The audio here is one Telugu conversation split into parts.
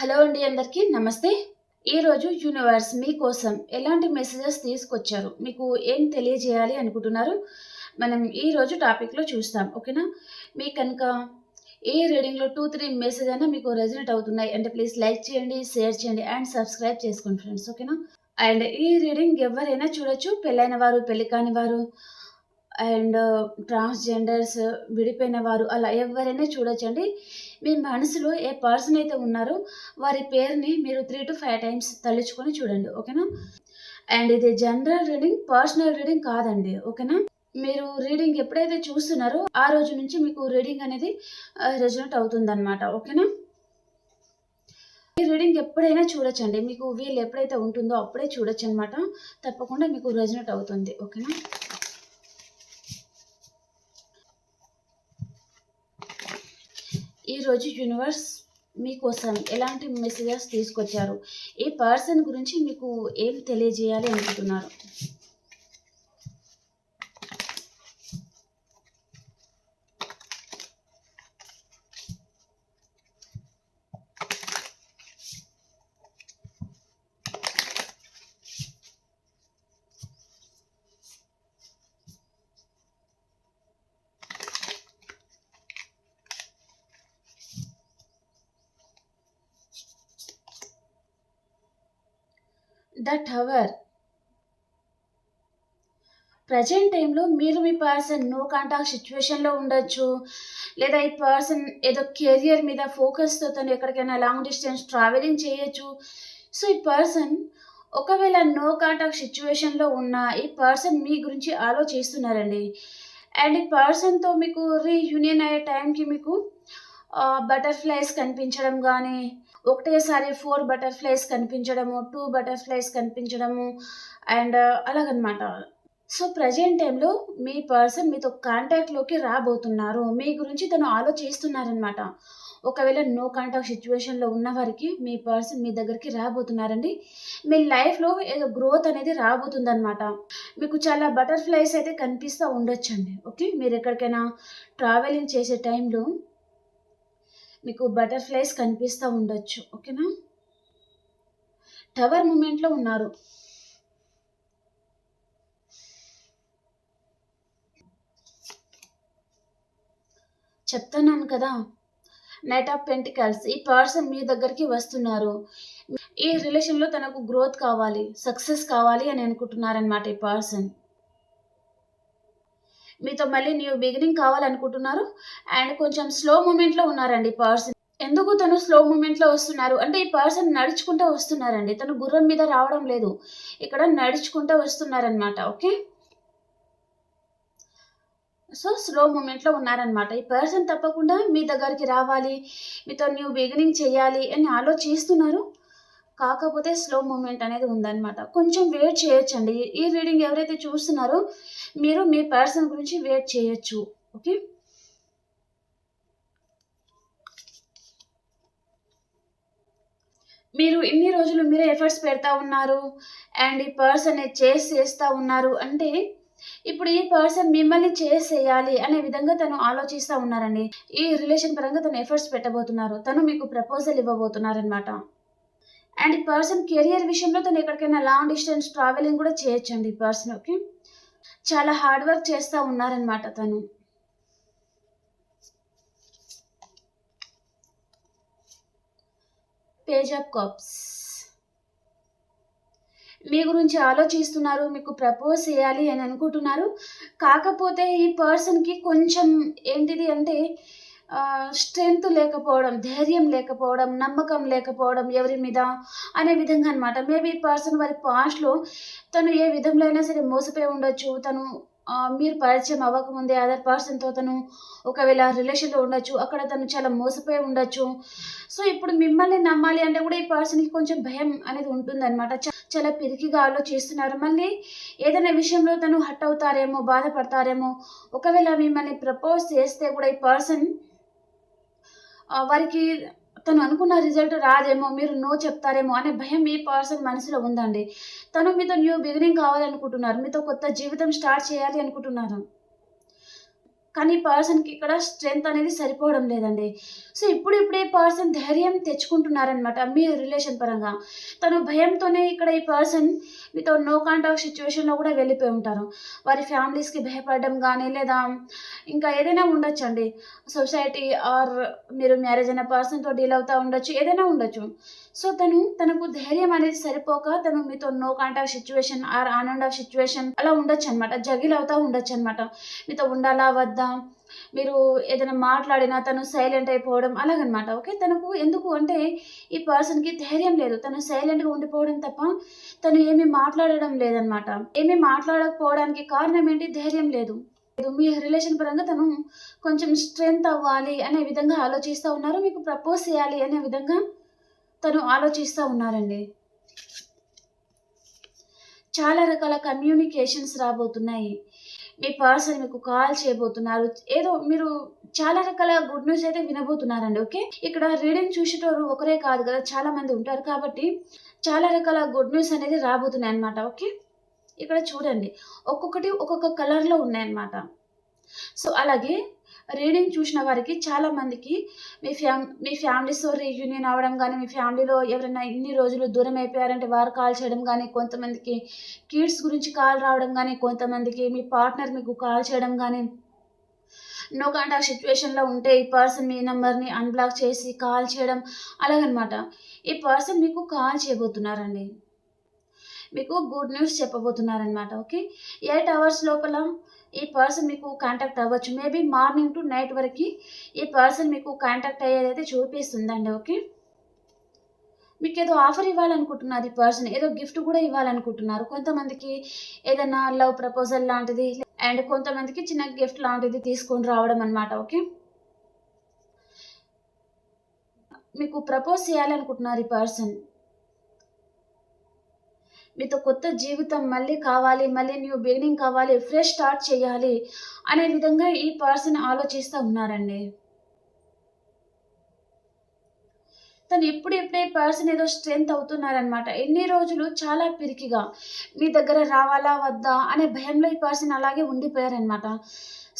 హలో అండి అందరికీ నమస్తే. ఈరోజు యూనివర్స్ మీకోసం ఎలాంటి మెసేజెస్ తీసుకొచ్చారు? మీకు ఏం తెలియజేయాలి అనుకుంటున్నారు? మనం ఈరోజు టాపిక్లో చూస్తాం ఓకేనా? మీకు కనుక ఏ రీడింగ్లో టూ త్రీ మెసేజ్ అయినా మీకు రెజినేట్ అవుతున్నాయి అంటే ప్లీజ్ లైక్ చేయండి షేర్ చేయండి అండ్ సబ్స్క్రైబ్ చేసుకోండి ఫ్రెండ్స్ ఓకేనా? అండ్ ఈ రీడింగ్ ఎవరైనా చూడొచ్చు పెళ్ళైన వారు పెళ్ళి కాని వారు అండ్ ట్రాన్స్జెండర్స్ విడిపోయిన వారు అలా ఎవరైనా చూడొచ్చండి. మీ మనసులో ఏ పర్సన్ అయితే ఉన్నారో వారి పేరుని మీరు త్రీ టు ఫైవ్ టైమ్స్ తలుచుకొని చూడండి ఓకేనా? అండ్ ఇది జనరల్ రీడింగ్ పర్సనల్ రీడింగ్ కాదండి ఓకేనా? మీరు రీడింగ్ ఎప్పుడైతే చూస్తున్నారో ఆ రోజు నుంచి మీకు రీడింగ్ అనేది రెజనెట్ అవుతుంది అనమాట ఓకేనా? ఈ రీడింగ్ ఎప్పుడైనా చూడొచ్చండి మీకు వీలు ఎప్పుడైతే ఉంటుందో అప్పుడే చూడొచ్చు అనమాట తప్పకుండా మీకు రెజల్ట్ అవుతుంది ఓకేనా? ఈరోజు యూనివర్స్ మీకోసం ఎలాంటి మెసేజెస్ తీసుకొచ్చారు? ఈ పర్సన్ గురించి మీకు ఏం తెలియజేయాలి అనుకుంటున్నారు? The tower. ప్రజెంట్ టైంలో మీరు మీ పర్సన్ నో కాంటాక్ట్ సిచ్యువేషన్లో ఉండొచ్చు. లేదా ఈ పర్సన్ ఏదో కెరియర్ మీద ఫోకస్తో తను ఎక్కడికైనా లాంగ్ డిస్టెన్స్ ట్రావెలింగ్ చేయొచ్చు. సో ఈ పర్సన్ ఒకవేళ నో కాంటాక్ట్ సిచ్యువేషన్లో ఉన్న ఈ పర్సన్ మీ గురించి ఆలోచిస్తున్నారండి. అండ్ ఈ పర్సన్తో మీకు రీయూనియన్ అయ్యే టైంకి మీకు బటర్ఫ్లైస్ కనిపించడం కానీ ఒకటేసారి ఫోర్ బటర్ఫ్లైస్ కనిపించడము టూ బటర్ఫ్లైస్ కనిపించడము అండ్ uh, అలాగనమాట. సో ప్రజెంట్ టైంలో మీ పర్సన్ మీతో కాంటాక్ట్లోకి రాబోతున్నారు. మీ గురించి తను ఆలోచిస్తున్నారనమాట. ఒకవేళ నో కాంటాక్ట్ సిచ్యువేషన్లో ఉన్న వారికి మీ పర్సన్ మీ దగ్గరికి రాబోతున్నారండి. మీ లైఫ్లో ఏదో గ్రోత్ అనేది రాబోతుందనమాట. మీకు చాలా బటర్ఫ్లైస్ అయితే కనిపిస్తూ ఉండొచ్చండి. ఓకే? మీరు ఎక్కడికైనా ట్రావెలింగ్ చేసే టైంలో మీకు బటర్ఫ్లైస్ కనిపిస్తూ ఉండొచ్చు ఓకేనా టవర్ మూమెంట్లో ఉన్నారు. చెప్తున్నాను కదా నైట్ ఆఫ్ పెంటికల్స్ ఈ పర్సన్ మీ దగ్గరికి వస్తున్నారు. ఈ రిలేషన్లో తనకు గ్రోత్ కావాలి సక్సెస్ కావాలి అని అనుకుంటున్నారనమాట ఈ పర్సన్ మీతో మళ్ళీ న్యూ బిగినింగ్ కావాలనుకుంటున్నారు. అండ్ కొంచెం స్లో మూమెంట్లో ఉన్నారండి పర్సన్ ఎందుకు తను స్లో మూమెంట్లో వస్తున్నారు? అంటే ఈ పర్సన్ నడుచుకుంటూ వస్తున్నారండి. తను గుర్రం మీద రావడం లేదు. ఇక్కడ నడుచుకుంటూ వస్తున్నారనమాట ఓకే సో స్లో మూమెంట్లో ఉన్నారనమాట ఈ పర్సన్ తప్పకుండా మీ దగ్గరికి రావాలి. మీతో న్యూ బిగినింగ్ చేయాలి అని ఆలోచిస్తున్నారు. కాకపోతే స్లో మూమెంట్ అనేది ఉందన్నమాట. కొంచెం వెయిట్ చేయొచ్చండి. ఈ రీడింగ్ ఎవరైతే చూస్తున్నారో మీరు మీ పర్సన్ గురించి వెయిట్ చేయొచ్చు. ఓకే మీరు ఇన్ని రోజులు మీరే ఎఫర్ట్స్ పెడతా ఉన్నారు అండ్ ఈ పర్సన్ చేసి చేస్తూ ఉన్నారు అంటే ఇప్పుడు ఈ పర్సన్ మిమ్మల్ని చేసేయాలి అనే విధంగా తను ఆలోచిస్తూ ఉన్నారండి. ఈ రిలేషన్ పరంగా తను ఎఫర్ట్స్ పెట్టబోతున్నారు. తను మీకు ప్రపోజల్ ఇవ్వబోతున్నారనమాట అండ్ ఈ పర్సన్ కెరియర్ విషయంలో తను ఎక్కడికైనా లాంగ్ డిస్టెన్స్ ట్రావెలింగ్ కూడా చేయొచ్చండి ఈ పర్సన్ ఓకే చాలా హార్డ్ వర్క్ చేస్తూ ఉన్నారనమాట తను. పేజ్ ఆఫ్ కప్స్ మీ గురించి ఆలోచిస్తున్నారు మీకు ప్రపోజ్ చేయాలి అని అనుకుంటున్నారు. కాకపోతే ఈ పర్సన్కి కొంచెం ఏంటిది అంటే స్ట్రెంగ్త్ లేకపోవడం ధైర్యం లేకపోవడం నమ్మకం లేకపోవడం ఎవరి మీద అనే విధంగా అనమాట మేబీ పర్సన్ వారి పాస్ట్లో తను ఏ విధంలో అయినా సరే మోసపోయి ఉండొచ్చు. తను మీరు పరిచయం అవ్వకముందే అదర్ పర్సన్తో తను ఒకవేళ రిలేషన్లో ఉండొచ్చు. అక్కడ తను చాలా మోసపోయి ఉండొచ్చు. సో ఇప్పుడు మిమ్మల్ని నమ్మాలి అంటే కూడా ఈ పర్సన్కి కొంచెం భయం అనేది ఉంటుందన్నమాట. చాలా పిరికిగా ఆలోచిస్తున్నారు. మళ్ళీ ఏదైనా విషయంలో తను హట్ అవుతారేమో బాధపడతారేమో ఒకవేళ మిమ్మల్ని ప్రపోజ్ చేస్తే కూడా ఈ పర్సన్ వారికి తను అనుకున్న రిజల్ట్ రాదేమో మీరు నో చెప్తారేమో అనే భయం మీ పర్సన్ మనసులో ఉందండి. తను మీతో న్యూ బిగినింగ్ కావాలనుకుంటున్నారు మీతో కొత్త జీవితం స్టార్ట్ చేయాలి అనుకుంటున్నారు. కానీ ఈ పర్సన్కి ఇక్కడ స్ట్రెంగ్త్ అనేది సరిపోవడం లేదండి. సో ఇప్పుడు ఇప్పుడు ఈ పర్సన్ ధైర్యం తెచ్చుకుంటున్నారనమాట మీ రిలేషన్ పరంగా. తను భయంతోనే ఇక్కడ ఈ పర్సన్ మీతో నో కాంటాక్ట్ సిచ్యువేషన్లో కూడా వెళ్ళిపోయి ఉంటారు. వారి ఫ్యామిలీస్కి భయపడడం కానీ లేదా ఇంకా ఏదైనా ఉండొచ్చు అండి సొసైటీ ఆర్ మీరు మ్యారేజ్ అయిన పర్సన్తో డీల్ అవుతూ ఉండొచ్చు ఏదైనా ఉండొచ్చు. సో తను తనకు ధైర్యం అనేది సరిపోక తను మీతో no contact situation or on and off situation అలా ఉండొచ్చు అనమాట జగిల్ అవుతా ఉండొచ్చు అనమాట మీతో ఉండాలా వద్దా? మీరు ఏదైనా మాట్లాడినా తను సైలెంట్ అయిపోవడం అలాగనమాట ఓకే? తనకు ఎందుకు అంటే ఈ పర్సన్కి ధైర్యం లేదు. తను సైలెంట్గా ఉండిపోవడం తప్ప తను ఏమీ మాట్లాడడం లేదనమాట. ఏమీ మాట్లాడకపోవడానికి కారణం ఏంటి? ధైర్యం లేదు. మీ రిలేషన్ పరంగా తను కొంచెం స్ట్రెంగ్త్ అవ్వాలి అనే విధంగా ఆలోచిస్తూ ఉన్నారు. మీకు ప్రపోజ్ చేయాలి అనే విధంగా తను ఆలోచిస్తూ ఉన్నారండి. చాలా రకాల కమ్యూనికేషన్స్ రాబోతున్నాయి. మీ పర్సన్ మీకు కాల్ చేయబోతున్నారు. ఏదో మీరు చాలా రకాల గుడ్ న్యూస్ అయితే వినబోతున్నారండి ఓకే ఇక్కడ రీడింగ్ చూసేటోరు ఒకరే కాదు కదా చాలా మంది ఉంటారు కాబట్టి చాలా రకాల గుడ్ న్యూస్ అనేది రాబోతున్నాయి అన్నమాట ఓకే ఇక్కడ చూడండి ఒక్కొక్కటి ఒక్కొక్క కలర్లో ఉన్నాయన్నమాట. సో అలాగే రీడింగ్ చూసిన వారికి చాలా మందికి మీ ఫ్యామ్ మీ ఫ్యామిలీస్తో రీయూనియన్ అవ్వడం కానీ మీ ఫ్యామిలీలో ఎవరైనా ఇన్ని రోజులు దూరం అయిపోయారంటే వారు కాల్ చేయడం కానీ కొంతమందికి కిడ్స్ గురించి కాల్ రావడం కానీ కొంతమందికి మీ పార్ట్నర్ మీకు కాల్ చేయడం కానీ నో కాంటాక్ట్ సిచ్యువేషన్లో ఉంటే ఈ పర్సన్ మీ నెంబర్ని అన్బ్లాక్ చేసి కాల్ చేయడం అలాగనమాట. ఈ పర్సన్ మీకు కాల్ చేయబోతున్నారండి. మీకు గుడ్ న్యూస్ చెప్పబోతున్నారనమాట ఓకే ఎయిట్ అవర్స్ లోపల ఈ పర్సన్ మీకు కాంటాక్ట్ అవ్వచ్చు. మేబీ మార్నింగ్ టు నైట్ వరకు ఈ పర్సన్ మీకు కాంటాక్ట్ అయ్యేదైతే చూపిస్తుందండి ఓకే మీకు ఏదో ఆఫర్ ఇవ్వాలనుకుంటున్నారు ఈ పర్సన్ ఏదో గిఫ్ట్ కూడా ఇవ్వాలనుకుంటున్నారు. కొంతమందికి ఏదైనా లవ్ ప్రపోజల్ లాంటిది అండ్ కొంతమందికి చిన్న గిఫ్ట్ లాంటిది తీసుకొని రావడం అనమాట ఓకే మీకు ప్రపోజ్ చేయాలనుకుంటున్నారు ఈ పర్సన్ మీతో కొత్త జీవితం మళ్ళీ కావాలి మళ్ళీ న్యూ బిగినింగ్ కావాలి ఫ్రెష్ స్టార్ట్ చేయాలి అనే విధంగా ఈ పర్సన్ ఆలోచిస్తూ ఉన్నారండి. తను ఎప్పుడు ఎప్పుడే పర్సన్ ఏదో స్ట్రెంగ్త్ అవుతున్నారనమాట ఎన్ని రోజులు చాలా పిరికిగా మీ దగ్గర రావాలా వద్దా అనే భయంలో ఈ పర్సన్ అలాగే ఉండిపోయారనమాట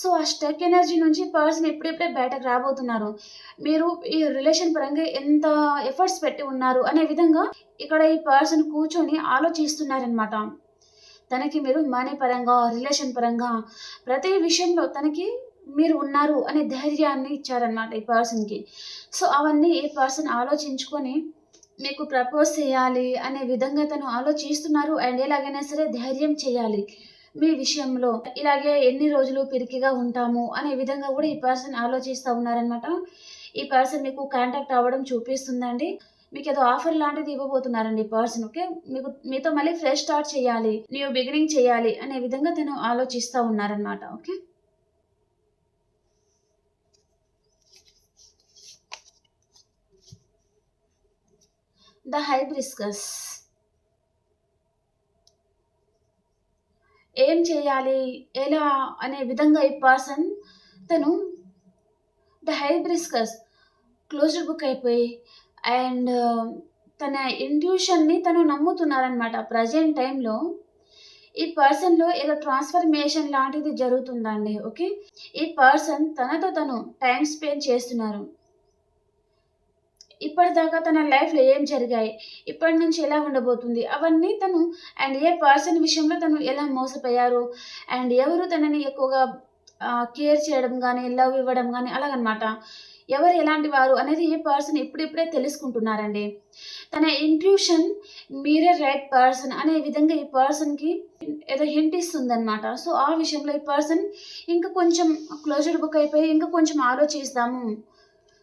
సో ఆ స్టెక్ ఎనర్జీ నుంచి పర్సన్ ఎప్పుడెప్పుడే బయటకు రాబోతున్నారు? మీరు ఈ రిలేషన్ పరంగా ఎంత ఎఫర్ట్స్ పెట్టి ఉన్నారు? అనే విధంగా ఇక్కడ ఈ పర్సన్ కూర్చొని ఆలోచిస్తున్నారనమాట తనకి మీరు మనీ పరంగా రిలేషన్ పరంగా ప్రతి విషయంలో తనకి మీరు ఉన్నారు అనే ధైర్యాన్ని ఇచ్చారనమాట ఈ పర్సన్కి. సో అవన్నీ ఈ పర్సన్ ఆలోచించుకొని మీకు ప్రపోజ్ చేయాలి అనే విధంగా తను ఆలోచిస్తున్నారు. అండ్ ఎలాగైనా సరే ధైర్యం చేయాలి. మీ విషయంలో ఇలాగే ఎన్ని రోజులు పిరికిగా ఉంటాము అనే విధంగా కూడా ఈ పర్సన్ ఆలోచిస్తూ ఉన్నారనమాట ఈ పర్సన్ మీకు కాంటాక్ట్ అవ్వడం చూపిస్తుందండి. మీకు ఏదో ఆఫర్ లాంటిది ఇవ్వబోతున్నారండి ఈ పర్సన్ ఓకే మీకు మీతో మళ్ళీ ఫ్రెష్ స్టార్ట్ చేయాలి న్యూ బిగినింగ్ చేయాలి అనే విధంగా తను ఆలోచిస్తూ ఉన్నారనమాట ఓకే ద హైబ్రిస్కస్ ఏం చేయాలి? ఎలా? అనే విధంగా ఈ పర్సన్ తను ద హైబ్రిస్కస్ క్లోజ్డ్ బుక్ అయిపోయి అండ్ తన ఇంట్యూషన్ని తను నమ్ముతున్నారనమాట ప్రజెంట్ టైంలో ఈ పర్సన్లో ఏదో ట్రాన్స్ఫర్మేషన్ లాంటిది జరుగుతుందండి ఓకే ఈ పర్సన్ తనతో తను టైం స్పెండ్ చేస్తున్నారు. ఇప్పటిదాకా తన లైఫ్లో ఏం జరిగాయి? ఇప్పటి నుంచి ఎలా ఉండబోతుంది? అవన్నీ తను అండ్ ఏ పర్సన్ విషయంలో తను ఎలా మోసపోయారు? అండ్ ఎవరు తనని ఎక్కువగా కేర్ చేయడం కానీ లవ్ ఇవ్వడం కానీ అలాగనమాట. ఎవరు ఎలాంటి వారు అనేది ఏ పర్సన్ ఇప్పుడిప్పుడే తెలుసుకుంటున్నారండి. తన ఇంట్యూషన్ మీరే రైట్ పర్సన్ అనే విధంగా ఈ పర్సన్కి ఏదో హింట్ ఇస్తుందన్నమాట సో ఆ విషయంలో ఈ పర్సన్ ఇంకా కొంచెం క్లోజర్ బుక్ అయిపోయి ఇంకా కొంచెం ఆలోచిస్తాము.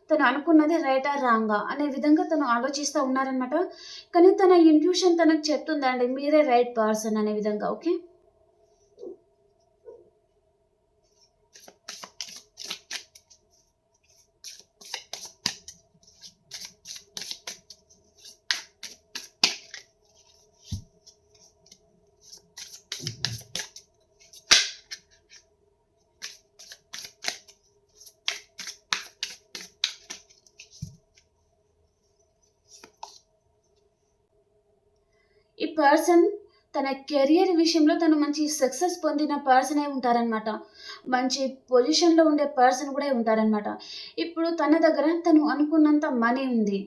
తను అనుకున్నది రైటా రాంగా అనే విధంగా తను ఆలోచిస్తూ ఉన్నారనమాట కానీ తన ఇంట్యూషన్ తనకు చెప్తుందండి మీరే రైట్ పర్సన్ అనే విధంగా ఓకే ఈ పర్సన్ తన కెరియర్ విషయంలో తను మంచి సక్సెస్ పొందిన పర్సనే ఉంటారనమాట మంచి పొజిషన్లో ఉండే పర్సన్ కూడా ఉంటారనమాట ఇప్పుడు తన దగ్గర తను అనుకున్నంత మనీ ఉంది.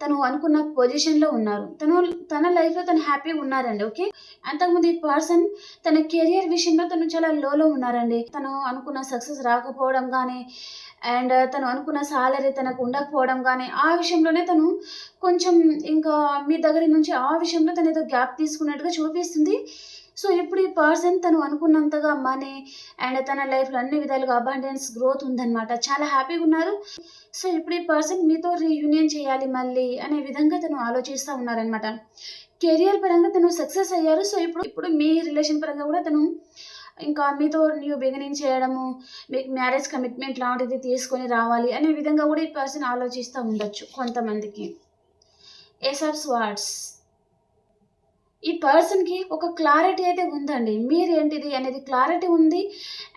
తను అనుకున్న పొజిషన్లో ఉన్నారు. తను తన లైఫ్లో తను హ్యాపీగా ఉన్నారండి ఓకే అంతకుముందు ఈ పర్సన్ తన కెరియర్ విషయంలో తను చాలా లోలో ఉన్నారండి. తను అనుకున్న సక్సెస్ రాకపోవడం కానీ అండ్ తను అనుకున్న సాలరీ తనకు ఉండకపోవడం కానీ ఆ విషయంలోనే తను కొంచెం ఇంకా మీ దగ్గర నుంచి ఆ విషయంలో తను ఏదో గ్యాప్ తీసుకున్నట్టుగా చూపిస్తుంది. సో ఇప్పుడు ఈ పర్సన్ తను అనుకున్నంతగా మనీ అండ్ తన లైఫ్లో అన్ని విధాలుగా అబాండెన్స్ గ్రోత్ ఉందన్నమాట. చాలా హ్యాపీగా ఉన్నారు. సో ఇప్పుడు ఈ పర్సన్ మీతో రీయూనియన్ చేయాలి మళ్ళీ అనే విధంగా తను ఆలోచిస్తూ ఉన్నారనమాట కెరియర్ పరంగా తను సక్సెస్ అయ్యారు. సో ఇప్పుడు ఇప్పుడు మీ రిలేషన్ పరంగా కూడా తను ఇంకా మీతో న్యూ బిగినింగ్ చేయడము మీకు మ్యారేజ్ కమిట్మెంట్ లాంటిది తీసుకొని రావాలి అనే విధంగా కూడా ఈ పర్సన్ ఆలోచిస్తూ ఉండొచ్చు కొంతమందికి. ఎస్ఆర్స్ ఆఫ్ స్వార్డ్స్ ఈ పర్సన్కి ఒక క్లారిటీ అయితే ఉందండి. మీరేంటిది అనేది క్లారిటీ ఉంది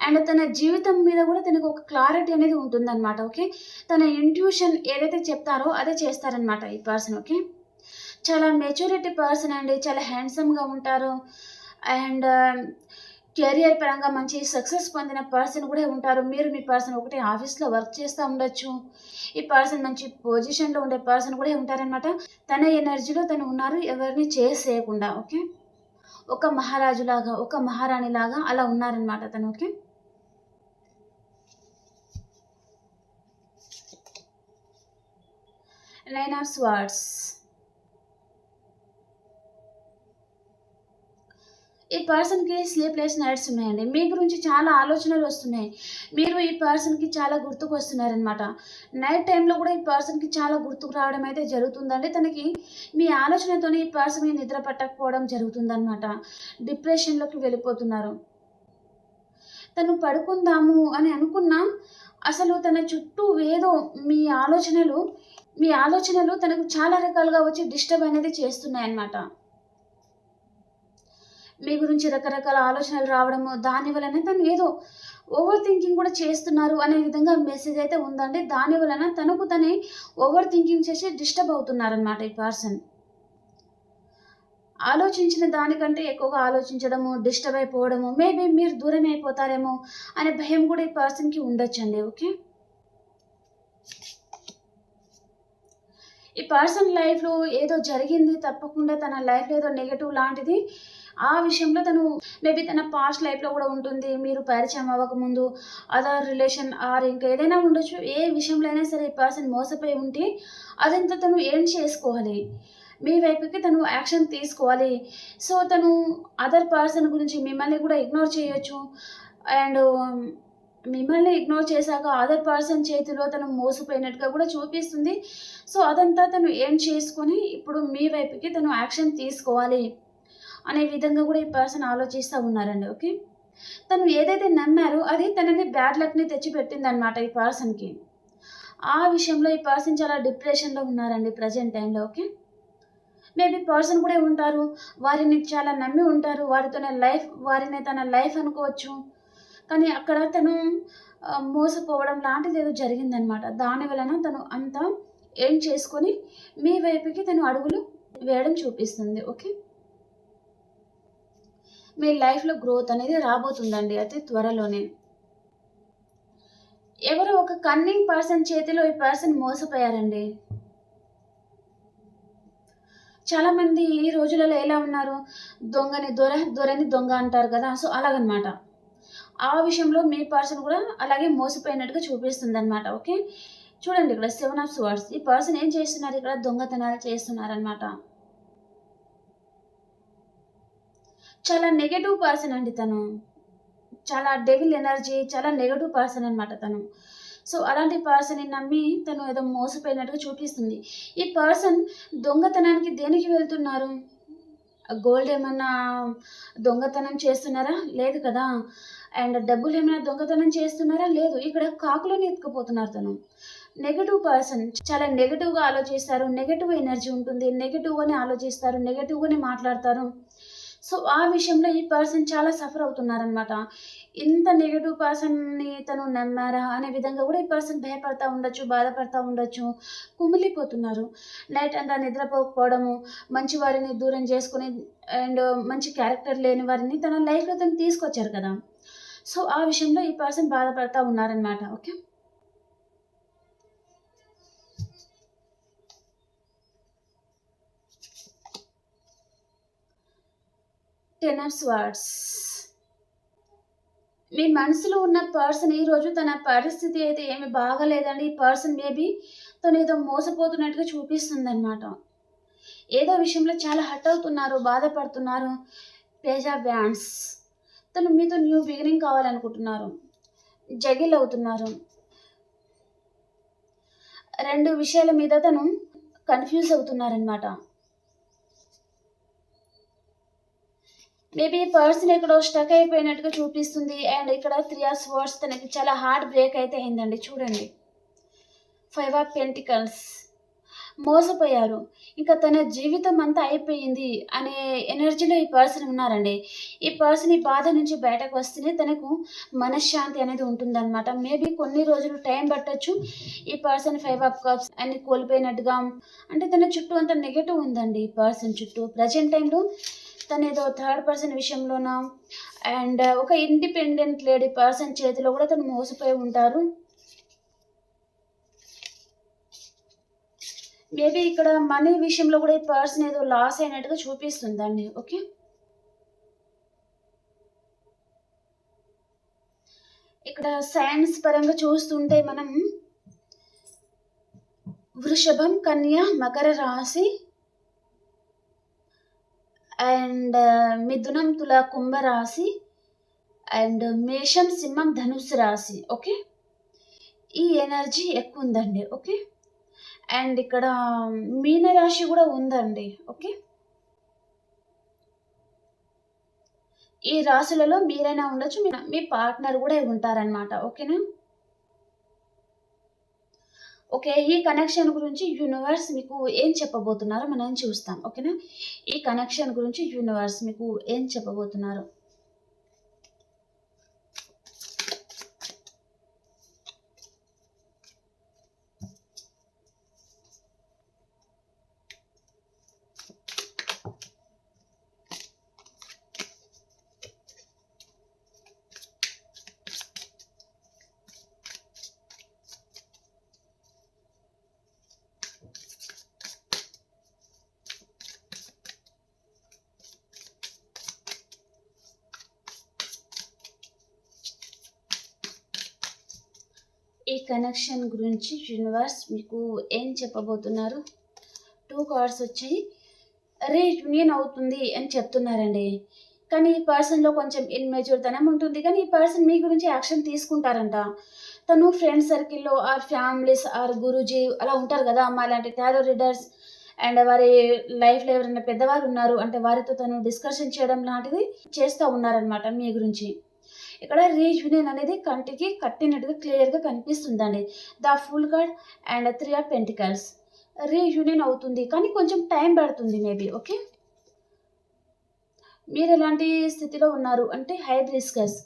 అండ్ తన జీవితం మీద కూడా తనకు ఒక క్లారిటీ అనేది ఉంటుందన్నమాట ఓకే? తన ఇంట్యూషన్ ఏదైతే చెప్తారో అదే చేస్తారనమాట ఈ పర్సన్ ఓకే? చాలా మెచ్యూరిటీ పర్సన్ అండి. చాలా హ్యాండ్సమ్గా ఉంటారు. అండ్ కెరియర్ పరంగా మంచి సక్సెస్ పొందిన పర్సన్ కూడా ఉంటారు. మీరు మీ పర్సన్ ఒకటే ఆఫీస్లో వర్క్ చేస్తూ ఉండొచ్చు. ఈ పర్సన్ మంచి పొజిషన్లో ఉండే పర్సన్ కూడా ఉంటారనమాట తన ఎనర్జీలో తను ఉన్నారు. ఎవరిని చేసేయకుండా ఓకే ఒక మహారాజులాగా ఒక మహారాణిలాగా అలా ఉన్నారనమాట తను ఓకే నైన్ ఆఫ్ స్వార్డ్స్ ఈ పర్సన్కి స్లీప్లెస్ నైట్స్ ఉన్నాయండి. మీ గురించి చాలా ఆలోచనలు వస్తున్నాయి. మీరు ఈ పర్సన్కి చాలా గుర్తుకు వస్తున్నారనమాట నైట్ టైంలో కూడా ఈ పర్సన్కి చాలా గుర్తుకు రావడం అయితే జరుగుతుందండి. తనకి మీ ఆలోచనతోనే ఈ పర్సన్ నిద్ర పట్టకపోవడం జరుగుతుందన్నమాట. డిప్రెషన్లోకి వెళ్ళిపోతున్నారు. తను పడుకుందాము అని అనుకున్నా అసలు తన చుట్టూ ఏదో మీ ఆలోచనలు మీ ఆలోచనలు తనకు చాలా రకాలుగా వచ్చి డిస్టర్బ్ అనేది చేస్తున్నాయి అన్నమాట మీ గురించి రకరకాల ఆలోచనలు రావడము దాని వలన తను ఏదో ఓవర్ థింకింగ్ కూడా చేస్తున్నారు అనే విధంగా మెసేజ్ అయితే ఉందండి. దాని వలన తనకు తనే ఓవర్ థింకింగ్ చేసి డిస్టర్బ్ అవుతున్నారనమాట ఈ పర్సన్ ఆలోచించిన దానికంటే ఎక్కువగా ఆలోచించడము డిస్టర్బ్ అయిపోవడము మేబీ మీరు దూరం అయిపోతారేమో అనే భయం కూడా ఈ పర్సన్కి ఉండొచ్చండి ఓకే ఈ పర్సన్ లైఫ్లో ఏదో జరిగింది తప్పకుండా తన లైఫ్లో ఏదో నెగటివ్ లాంటిది ఆ విషయంలో తను మేబీ తన పాస్ట్ లైఫ్లో కూడా ఉంటుంది. మీరు పరిచయం అవ్వకముందు అదర్ రిలేషన్ ఆర్ ఇంకా ఏదైనా ఉండొచ్చు. ఏ విషయంలో అయినా సరే ఈ పర్సన్ మోసపోయి ఉంటే అదంతా తను ఏం చేసుకోవాలి. మీ వైపుకి తను యాక్షన్ తీసుకోవాలి. సో తను అదర్ పర్సన్ గురించి మిమ్మల్ని కూడా ఇగ్నోర్ చేయొచ్చు. అండ్ um, మిమ్మల్ని ఇగ్నోర్ చేశాక అదర్ పర్సన్ చేతిలో తను మోసపోయినట్టుగా కూడా చూపిస్తుంది. సో అదంతా తను ఏం చేసుకొని ఇప్పుడు మీ వైపుకి తను యాక్షన్ తీసుకోవాలి. అనే విధంగా కూడా ఈ పర్సన్ ఆలోచిస్తూ ఉన్నారండి ఓకే తను ఏదైతే నమ్మారో అది తనని బ్యాడ్ లక్ని తెచ్చిపెట్టింది అనమాట ఈ పర్సన్కి ఆ విషయంలో ఈ పర్సన్ చాలా డిప్రెషన్లో ఉన్నారండి ప్రజెంట్ టైంలో ఓకే మేబీ పర్సన్ కూడా ఉంటారు వారిని చాలా నమ్మి ఉంటారు వారితోనే లైఫ్ వారిని తన లైఫ్ అనుకోవచ్చు. కానీ అక్కడ తను మోసపోవడం లాంటిది ఏదో జరిగిందనమాట దాని వలన తను అంతా ఏం చేసుకొని మీ వైపుకి తను అడుగులు వేయడం చూపిస్తుంది ఓకే మీ లైఫ్లో గ్రోత్ అనేది రాబోతుందండి అతి త్వరలోనే. ఎవరో ఒక కన్నింగ్ పర్సన్ చేతిలో ఈ పర్సన్ మోసపోయారండి. చాలామంది ఈ రోజులలో ఎలా ఉన్నారు? దొంగని దొర దొరని దొంగ అంటారు కదా సో అలాగనమాట. ఆ విషయంలో మీ పర్సన్ కూడా అలాగే మోసపోయినట్టుగా చూపిస్తుంది అనమాట ఓకే? చూడండి ఇక్కడ సెవెన్ ఆఫ్ స్వర్డ్స్ ఈ పర్సన్ ఏం చేస్తున్నారు? ఇక్కడ దొంగతనాలు చేస్తున్నారనమాట. చాలా నెగటివ్ పర్సన్ అండి తను. చాలా డెవిల్ ఎనర్జీ చాలా నెగటివ్ పర్సన్ అనమాట తను. సో అలాంటి పర్సన్ని నమ్మి తను ఏదో మోసపోయినట్టుగా చూపిస్తుంది. ఈ పర్సన్ దొంగతనానికి దేనికి వెళ్తున్నారు? గోల్డ్ ఏమన్నా దొంగతనం చేస్తున్నారా? లేదు కదా. అండ్ డబ్బులు ఏమైనా దొంగతనం చేస్తున్నారా? లేదు. ఇక్కడ కాకులను ఎత్తుకుపోతున్నారు తను. నెగటివ్ పర్సన్ చాలా నెగటివ్గా ఆలోచిస్తారు. నెగటివ్ ఎనర్జీ ఉంటుంది. నెగటివ్గానే ఆలోచిస్తారు. నెగటివ్గానే మాట్లాడతారు. సో ఆ విషయంలో ఈ పర్సన్ చాలా సఫర్ అవుతున్నారనమాట ఇంత నెగిటివ్ పర్సన్ని తను నమ్మారా? అనే విధంగా కూడా ఈ పర్సన్ భయపడతా ఉండొచ్చు బాధపడతా ఉండొచ్చు కుమిలిపోతున్నారు. నైట్ అంతా నిద్రపోకపోవడము మంచి వారిని దూరం చేసుకుని అండ్ మంచి క్యారెక్టర్ లేని వారిని తన లైఫ్లో తను తీసుకొచ్చారు కదా. సో ఆ విషయంలో ఈ పర్సన్ బాధపడతా ఉన్నారనమాట ఓకే? టెనర్స్ వర్డ్స్ మీ మనసులో ఉన్న పర్సన్ ఈరోజు తన పరిస్థితి అయితే ఏమి బాగలేదండి. ఈ పర్సన్ మేబీ తను ఏదో మోసపోతున్నట్టుగా చూపిస్తుంది అనమాట ఏదో విషయంలో చాలా హట్ అవుతున్నారు బాధపడుతున్నారు పేజా బ్యాండ్స్ తను మీతో న్యూ బిగినింగ్ కావాలనుకుంటున్నారు. జగిల్ అవుతున్నారు. రెండు విషయాల మీద తను కన్ఫ్యూజ్ అవుతున్నారనమాట మేబీ పర్సన్ ఎక్కడో స్టక్ అయిపోయినట్టుగా చూపిస్తుంది. అండ్ ఇక్కడ త్రీ ఆఫ్ వర్డ్స్ తనకి చాలా హార్డ్ బ్రేక్ అయితే అయిందండి. చూడండి. ఫైవ్ ఆఫ్ పెంటికల్స్ మోసపోయారు. ఇంకా తన జీవితం అంతా అయిపోయింది అనే ఎనర్జీలో ఈ పర్సన్ ఉన్నారండి. ఈ పర్సన్ ఈ బాధ నుంచి బయటకు వస్తేనే తనకు మనశ్శాంతి అనేది ఉంటుందన్నమాట. మేబీ కొన్ని రోజులు టైం పట్టొచ్చు. ఈ పర్సన్ ఫైవ్ ఆఫ్ కప్స్ అన్ని కోల్పోయినట్టుగా అంటే తన చుట్టూ అంత నెగటివ్ ఉందండి ఈ పర్సన్ చుట్టూ. ప్రజెంట్ టైంలో తను ఏదో థర్డ్ పర్సన్ విషయంలోన అండ్ uh, ఒక ఇండిపెండెంట్ లేడీ పర్సన్ చేతిలో కూడా తను మోసపోయి ఉంటారు. మేబీ ఇక్కడ మనీ విషయంలో కూడా ఈ పర్సన్ ఏదో లాస్ అయినట్టుగా చూపిస్తుందండి ఓకే ఇక్కడ సైన్స్ పరంగా చూస్తుంటే మనం వృషభం కన్య మకర రాశి అండ్ మిథునం తుల కుంభ రాశి అండ్ మేషం సింహం ధనుసు రాశి ఓకే? ఈ ఎనర్జీ ఎక్కువ ఉందండి ఓకే? అండ్ ఇక్కడ మీనరాశి కూడా ఉందండి ఓకే? ఈ రాశులలో మీరైనా ఉండొచ్చు మీ మీ పార్ట్నర్ కూడా ఉంటారనమాట ఓకేనా? ఓకే ఈ కనెక్షన్ గురించి యూనివర్స్ మీకు ఏం చెప్పబోతున్నారో మనం చూస్తాం ఓకేనా? ఈ కనెక్షన్ గురించి యూనివర్స్ మీకు ఏం చెప్పబోతున్నారు? ఈ కనెక్షన్ గురించి యూనివర్స్ మీకు ఏం చెప్పబోతున్నారు? టూ కార్డ్స్ వచ్చాయి. రే యూనియన్ అవుతుంది అని చెప్తున్నారండి. కానీ ఈ పర్సన్లో కొంచెం ఇన్మెచ్యూర్ తనం ఉంటుంది. కానీ ఈ పర్సన్ మీ గురించి యాక్షన్ తీసుకుంటారంట. తను ఫ్రెండ్ సర్కిల్లో ఆర్ ఫ్యామిలీస్ ఆర్ గురూజీ అలా ఉంటారు కదా అమ్మ అలాంటి టారో రీడర్స్ అండ్ వారి లైఫ్లో ఎవరైనా పెద్దవారు ఉన్నారు అంటే వారితో తను డిస్కషన్ చేయడం లాంటిది చేస్తూ ఉన్నారనమాట మీ గురించి. ఇక్కడ రీయూనియన్ అనేది కంటికి కట్టినట్టుగా క్లియర్గా కనిపిస్తుందండి. The fool card and three or pentacles. Reunion అవుతుంది కానీ కొంచెం టైం పడుతుంది మేబీ ఓకే? మీరు ఎలాంటి స్థితిలో ఉన్నారు అంటే హై రిస్కర్స్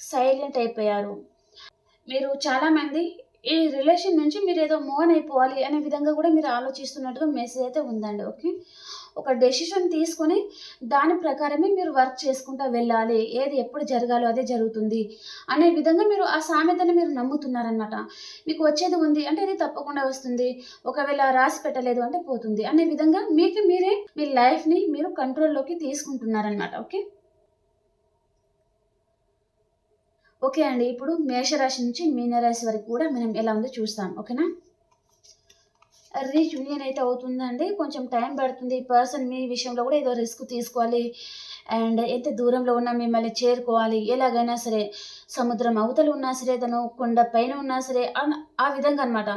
సైలెంట్ అయిపోయారు. మీరు చాలామంది ఈ రిలేషన్ నుంచి మీరు ఏదో మోన్ అయిపోవాలి అనే విధంగా కూడా మీరు ఆలోచిస్తున్నట్టుగా మెసేజ్ అయితే ఉందండి ఓకే? ఒక డెసిషన్ తీసుకొని దాని ప్రకారమే మీరు వర్క్ చేసుకుంటూ వెళ్ళాలి. ఏది ఎప్పుడు జరగాలో అదే జరుగుతుంది అనే విధంగా మీరు ఆ సామెతను మీరు నమ్ముతున్నారనమాట మీకు వచ్చేది ఉంది అంటే ఇది తప్పకుండా వస్తుంది. ఒకవేళ రాసి పెట్టలేదు అంటే పోతుంది. అనే విధంగా మీకు మీరే మీ లైఫ్ని మీరు కంట్రోల్లోకి తీసుకుంటున్నారనమాట ఓకే? ఓకే అండి. ఇప్పుడు మేషరాశి నుంచి మీనరాశి వరకు కూడా మనం ఎలా ఉందో చూస్తాం. ఓకేనా? రీయూనియన్ అయితే అవుతుందండి. కొంచెం టైం పడుతుంది. ఈ పర్సన్ మీ విషయంలో కూడా ఏదో రిస్క్ తీసుకోవాలి. అండ్ ఎంత దూరంలో ఉన్నా మిమ్మల్ని చేరుకోవాలి. ఎలాగైనా సరే సముద్రం అవతలు ఉన్నా సరే తను కొండ పైన ఉన్నా సరే అన్- ఆ విధంగా అనమాట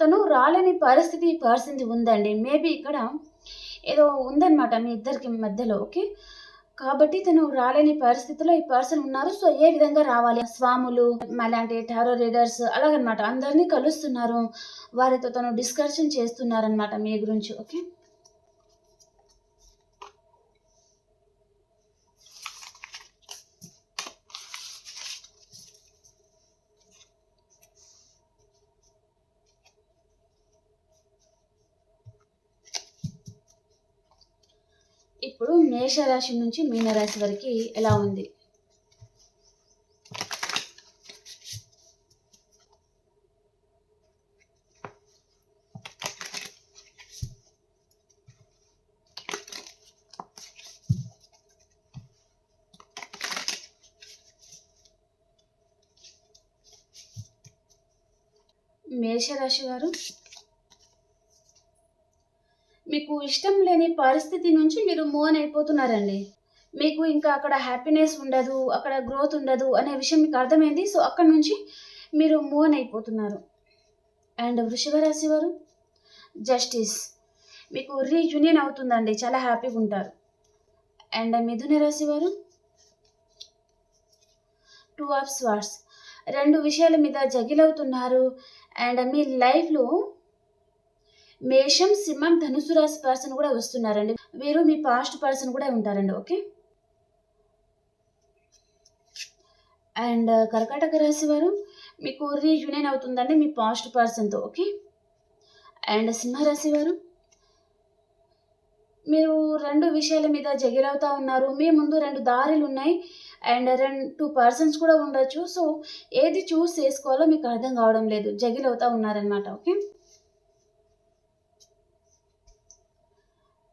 తను రాలేని పరిస్థితి ఈ పర్సన్ది ఉందండి. మేబీ ఇక్కడ ఏదో ఉందన్నమాట మీ ఇద్దరికి మధ్యలో. ఓకే? కాబట్టి తను రాలేని పరిస్థితిలో ఈ పర్సన్ ఉన్నారు. సో ఏ విధంగా రావాలి? స్వాములు అలాంటి టారో రీడర్స్ అలాగనమాట అందరినీ కలుస్తున్నారు. వారితో తను డిస్కషన్ చేస్తున్నారనమాట మీ గురించి ఓకే ఇప్పుడు మేషరాశి నుంచి మీనరాశి వరకు ఎలా ఉంది? మేషరాశి వారు? మీకు ఇష్టం లేని పరిస్థితి నుంచి మీరు మూవ్ అయిపోతున్నారండి. మీకు ఇంకా అక్కడ హ్యాపీనెస్ ఉండదు అక్కడ గ్రోత్ ఉండదు అనే విషయం మీకు అర్థమైంది. సో అక్కడ నుంచి మీరు మూవ్ అయిపోతున్నారు. అండ్ వృషభ రాశి వారు జస్టిస్ మీకు రీయూనియన్ అవుతుందండి. చాలా హ్యాపీగా ఉంటారు. అండ్ మిథున రాశి వారు టూ ఆఫ్ స్వార్ట్స్ రెండు విషయాల మీద జగిలవుతున్నారు. అండ్ మీ లైఫ్లో మేషం సింహం ధనుసు రాశి పర్సన్ కూడా వస్తున్నారండి. వీరు మీ పాస్ట్ పర్సన్ కూడా ఉంటారండి ఓకే అండ్ uh, కర్కాటక రాశి వారు మీకు రీయూనియన్ అవుతుందండి మీ పాస్ట్ పర్సన్తో ఓకే అండ్ సింహరాశి వారు మీరు రెండు విషయాల మీద జగిరవుతా ఉన్నారు. మీ ముందు రెండు దారులు ఉన్నాయి. అండ్ రెండు టూ పర్సన్స్ కూడా ఉండొచ్చు. సో ఏది చూస్ చేసుకోవాలో మీకు అర్థం కావడం లేదు. జగిలవుతా ఉన్నారనమాట ఓకే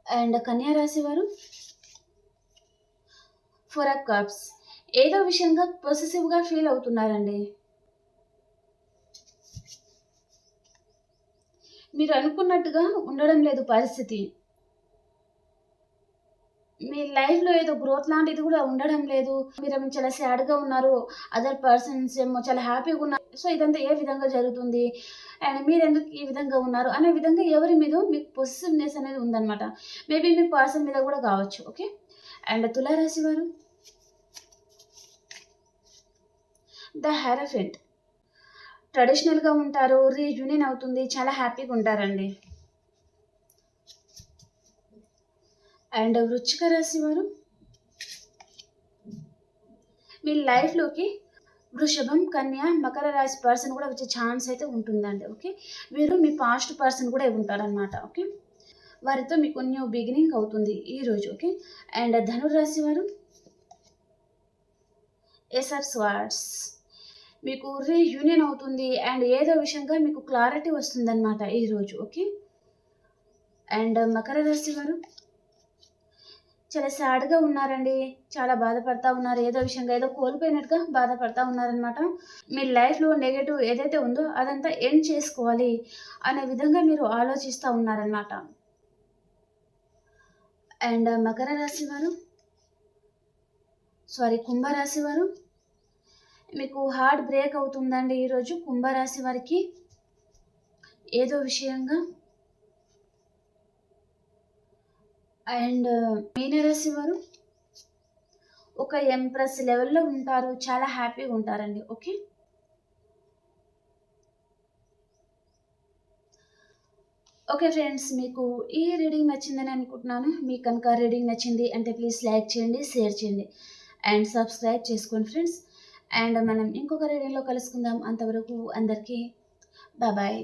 అండ్ కన్యా రాశి వారు? ఫోర్ ఆఫ్ కప్స్ ఏదో విషయంగా పొసెసివ్గా ఫీల్ అవుతున్నారండి. మీరు అనుకున్నట్టుగా ఉండడం లేదు పరిస్థితి. మీ లైఫ్లో ఏదో గ్రోత్ లాంటిది కూడా ఉండడం లేదు. మీరు చాలా సాడ్గా ఉన్నారు. అదర్ పర్సన్స్ ఏమో చాలా హ్యాపీగా ఉన్నారు. సో ఇదంతా ఏ విధంగా జరుగుతుంది? అండ్ మీరు ఎందుకు ఈ విధంగా ఉన్నారు అనే విధంగా ఎవరి మీద మీకు పొసిటివ్నెస్ అనేది ఉందన్నమాట. మేబీ మీ పర్సన్ మీద కూడా కావచ్చు ఓకే అండ్ తులారాశి వారు? ద హెరఫెంట్ ట్రెడిషనల్గా ఉంటారు రీయూనియన్ అవుతుంది చాలా హ్యాపీగా ఉంటారండి. అండ్ వృచ్చిక రాశి వారు? మీ లైఫ్లోకి వృషభం కన్య మకర రాశి పర్సన్ కూడా వచ్చే ఛాన్స్ అయితే ఉంటుందండి ఓకే వీరు మీ పాస్ట్ పర్సన్ కూడా ఉంటారనమాట ఓకే వారితో మీకు న్యూ బిగినింగ్ అవుతుంది ఈరోజు ఓకే అండ్ ధనురాశి వారు? ఎస్ఆర్ స్వార్ట్స్ మీకు రీయూనియన్ అవుతుంది అండ్ ఏదో విషయంగా మీకు క్లారిటీ వస్తుందన్నమాట ఈరోజు ఓకే అండ్ మకర రాశి వారు? చాలా సాడ్గా ఉన్నారండి. చాలా బాధపడతా ఉన్నారు. ఏదో విషయంగా ఏదో కోల్పోయినట్టుగా బాధపడతా ఉన్నారనమాట మీ లైఫ్లో నెగటివ్ ఏదైతే ఉందో అదంతా ఎండ్ చేసుకోవాలి అనే విధంగా మీరు ఆలోచిస్తూ ఉన్నారనమాట అండ్ మకర రాశి వారు సారీ కుంభరాశి వారు మీకు హార్ట్ బ్రేక్ అవుతుందండి ఈరోజు కుంభరాశి వారికి. ఏదో విషయంగా అండ్ మీనరాశి వారు ఒక ఎంప్రెస్ లెవెల్లో ఉంటారు చాలా హ్యాపీగా ఉంటారండి ఓకే? ఓకే ఫ్రెండ్స్ మీకు ఈ రీడింగ్ నచ్చిందని అనుకుంటున్నాను. మీకు కనుక రీడింగ్ నచ్చింది అంటే ప్లీజ్ లైక్ చేయండి షేర్ చేయండి అండ్ సబ్స్క్రైబ్ చేసుకోండి ఫ్రెండ్స్. అండ్ మనం ఇంకొక రీడింగ్లో కలుసుకుందాం. అంతవరకు అందరికీ బాయ్.